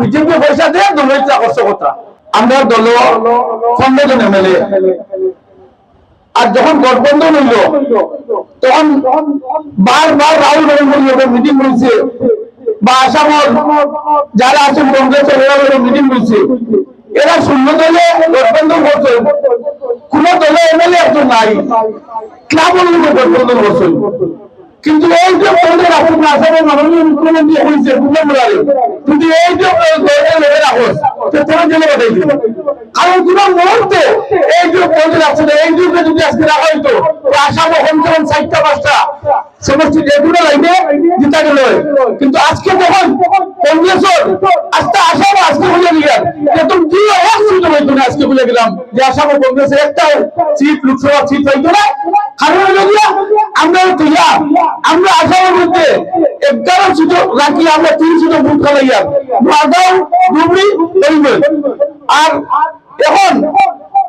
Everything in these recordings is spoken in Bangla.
বিজেপি পয়সা দিয়ে দলের আকর্ষকতা আমরা দল পনেরো এমএলএ আর যখন গঠবন্ধন হইল, তখন বারবার রাহুল গান্ধী মিটিং হয়েছে বা আসামর যারা আছেন কংগ্রেসের এরা মিটিং হয়েছে এরা শূন্য দলে গঠবন্ধন করছে কোন দলে এমএলএ একজন নাই। ক্লাব গঠবন্ধন করছে কিন্তু এই যে দলের আপন আসামের মাননীয় মুখ্যমন্ত্রী হয়েছে কুম্ভমেলারে কিন্তু এই যে লোকের আপোষ তারা জেলে পাঠাই দিল কারণ কোন মুহূর্তে এই যে দলের আসলে এই যুগে যদি আজকে রাখা হইতো আসাম কম চারটা, পাঁচটা। সমষ্টি যেগুলো লাইনে জিতা গেল কিন্তু আজকে যখন কংগ্রেসের আজকে আসাম আজকে বলে দিলেন যে তুমি কি এক সিট বলে গেলাম যে আসাম কংগ্রেসের একটা সিট লোকসভা সিট হইতো না।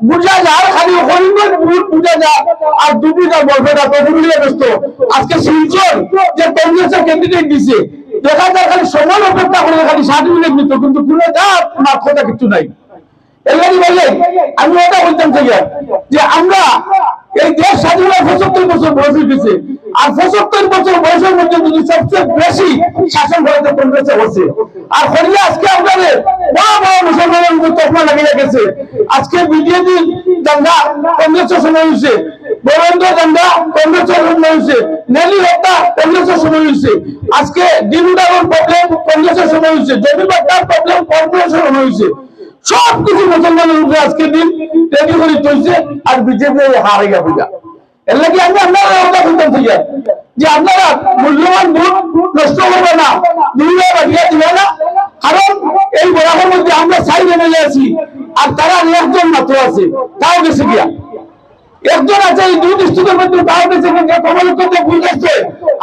বুঝা খালি যা আর ব্যস্ত। আজকে শিলচর যে কংগ্রেসের ক্যান্ডিডেট দিছে, দেখা যায় খালি সময় অপেক্ষা করে খালি সার্টিফিকেট নিত, কিন্তু কোনো যা কিছু নাই। এলাকি বললেন আমি ওটা বলতাম থেকে যে আমরা এই দেশ স্বাধীন হয় পঁচাত্তর বছর বয়স হয়েছে আর পঁচাত্তর বছর বয়সের মধ্যে যদি সবচেয়ে বেশি শাসন ভারতে কংগ্রেসে হচ্ছে। আর হরিয়া আজকে আপনাদের বড় বড় মুসলমানের তকমা লাগিয়ে গেছে আজকে বিজেপি দাঙ্গা কংগ্রেসের সময় হয়েছে বরেন্দ্র দাঙ্গা কংগ্রেসের সময় হয়েছে নেলি হত্যা কংগ্রেসের সময় হয়েছে আজকে ডিমুডাগর প্রবলেম কংগ্রেসের সময় হয়েছে জমি বাট্টার প্রবলেম কংগ্রেসের সময় হয়েছে সব কিছু মুসলমানের উপরে আজকে দিন চলছে আর বিজেপি হারে এর লাগে আমি আপনারা ঠিক যে আপনারা মূল্যবান ভোট নষ্ট করবে না বাকিয়া দিবে না। কারণ এই বরাবর মধ্যে আমরা আছি আর তারা একজন মাত্র আছে, তাও গিয়া। একজন আছে এই দুই ডিস্ট্রিক্টের মধ্যে, তাও গেছে ভুল গেছে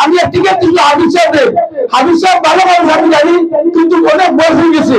আমি টিকিট দিল হাবিব সাহেব হাবিব সাহেব ভালো মানুষ, আমি জানি, কিন্তু অনেক বয়স হয়ে গেছে।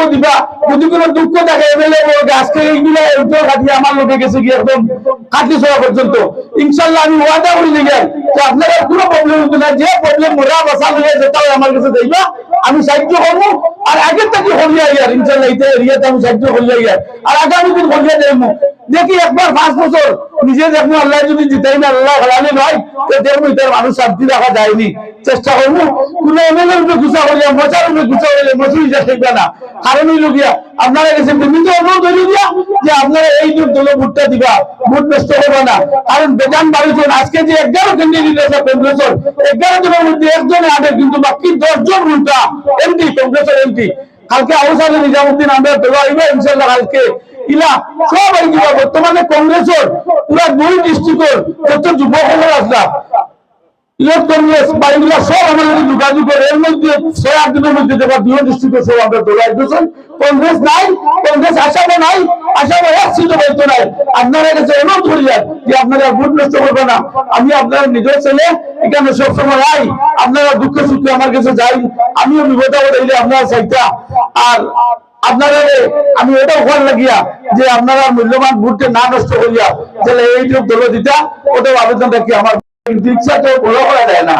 দিবা যদি কোনো ইনশাল্লাহ আমি ওয়াদা করি দিলেন যে আপনারা কোনো প্রবলেম হতো যে প্রবলেম মোরা বসা হয়ে যেটাও আমার কাছে দেখবা, আমি সাহায্য করব। আর আগের থেকে হরিয়া ইয়ার ইনশাল্লাহ এটা এরিয়াতে আমি সাহায্য হরিয়া ইয়ার। আর আগামী দিন হরিয়া যাইমু দেখি একবার পাঁচ বছর। নিজে দেখব আল্লাহ, যদি জিতাই না, আল্লাহ হালালি নয় তো দেখব এটার মানুষ শান্তি রাখা যায়নি। চেষ্টা করব, কোন এমএলএ রূপে গুছা করিয়া মজার রূপে গুছা মজুরি যা থাকবে না। কারণ হইল গিয়া, আপনারা গেছে বিভিন্ন অনুরোধ হইল গিয়া যে আপনারা এই যুগ দল ভোটটা দিবা, ভোট নষ্ট করবে না। কারণ বেজান বাড়িছেন আজকে যে এগারো ক্যান্ডিডেট আছে কংগ্রেসের, এগারো জনের মধ্যে একজনে আগে কিন্তু বাকি দশ জন ভোটটা এমপি, কংগ্রেসের এমপি। কালকে আহসাদ নিজামুদ্দিন আমরা দেওয়া হইবে ইনশাল্লাহ কালকে ইলা, সব দিবা বর্তমানে কংগ্রেসের পুরা দুই ডিস্ট্রিক্টের যত যুবকরা আসলা সব যোগাযোগ করে নাই নাই আপনারা কাছে না, আমি আপনার নিজের ছেলে, এখানে সবসময় আই, আপনারা দুঃখে সুখে আমার কাছে যাই, আমিও বিপদে হইলে আপনারা চাইতা। আর আপনারা আমি ভালো লাগিয়া যে আপনারা মূল্যবান ভোটকে না নষ্ট করিয়া দল দিতা, ওটাও আবেদন রাখি আমার দীক্ষা তো বড় করা যায় না।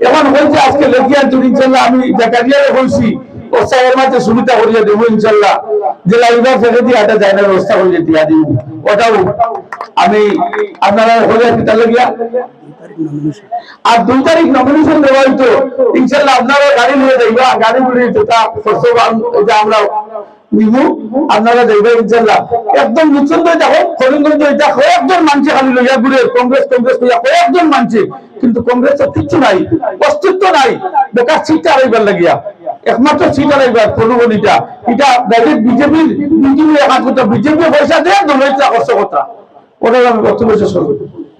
এখন হয়েছে আজকে লেখিয়া ইনশাল্লাহ আমি জাকারিয়ারে বলছি ও সাহের সুবিধা করিয়া দেবো ইনশাল্লাহ। দিয়ে যায় না দিয়া ওটাও আমি আপনারা হলে আর তারিখ নমিনেশন দেওয়া হইতো। ইনশাল্লাহ আপনারা গাড়ি নিয়ে যাইবা, গাড়ি নিয়ে যেটা এটা আমরা আপনারা যাইবা ইনশাল্লাহ একদম কয়েকজন খালি লইয়া ঘুরে, কংগ্রেস কংগ্রেস লইয়া কয়েকজন কিন্তু কিচ্ছু নাই, অস্তিত্ব নাই, বেকার সিটটা আড়াইবার লাগিয়া। একমাত্র সিট আড়াইবার, প্রণবনীটা। এটা ডাইরেক্ট বিজেপির বিজেপি একাত্মতা বিজেপি পয়সা দেয় দলের আকর্ষকতা ওটার আমি বক্তব্য